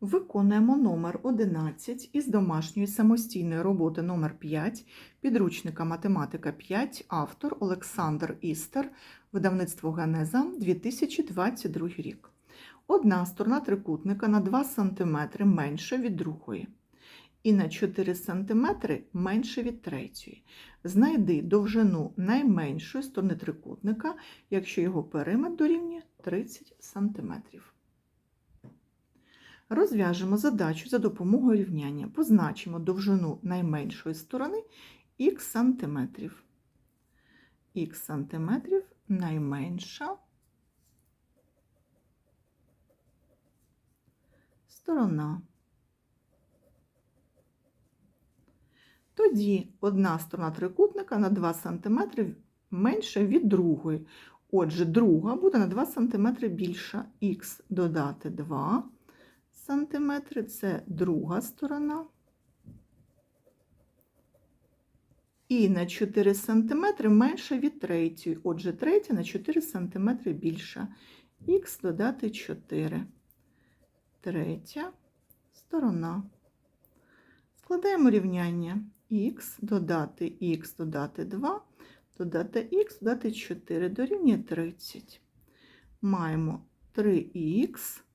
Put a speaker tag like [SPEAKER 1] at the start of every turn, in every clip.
[SPEAKER 1] Виконуємо номер 11 із домашньої самостійної роботи номер 5 підручника математика 5, автор Олександр Істер, видавництво Генеза 2022 рік. Одна сторона трикутника на 2 см менша від другої і на 4 см менше від третьої. Знайди довжину найменшої сторони трикутника, якщо його периметр дорівнює 30 см. Розв'яжемо задачу за допомогою рівняння. Позначимо довжину найменшої сторони х сантиметрів. Х сантиметрів найменша сторона. Тоді одна сторона трикутника на 2 см менша від другої. Отже, друга буде на 2 см більша. Х додати 2 см це друга сторона. І на 4 см менша від третьої. Отже, третя на 4 см більша. Х додати 4. Третя сторона. Складаємо рівняння х додати х додати 2, додати х додати 4 дорівнює 30. Маємо 3х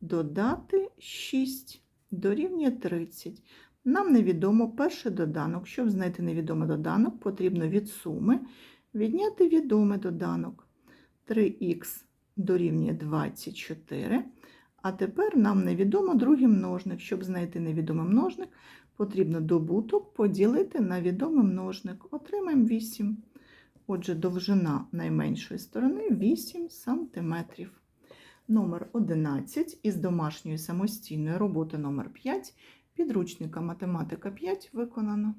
[SPEAKER 1] додати 6 дорівнює 30. Нам невідомо перший доданок. Щоб знайти невідомий доданок, потрібно від суми відняти відомий доданок. 3х дорівнює 24. А тепер нам невідомо другий множник. Щоб знайти невідомий множник, потрібно добуток поділити на відомий множник. Отримаємо 8. Отже, довжина найменшої сторони 8 см. Номер 11 із домашньої самостійної роботи номер 5 підручника математика 5 виконано.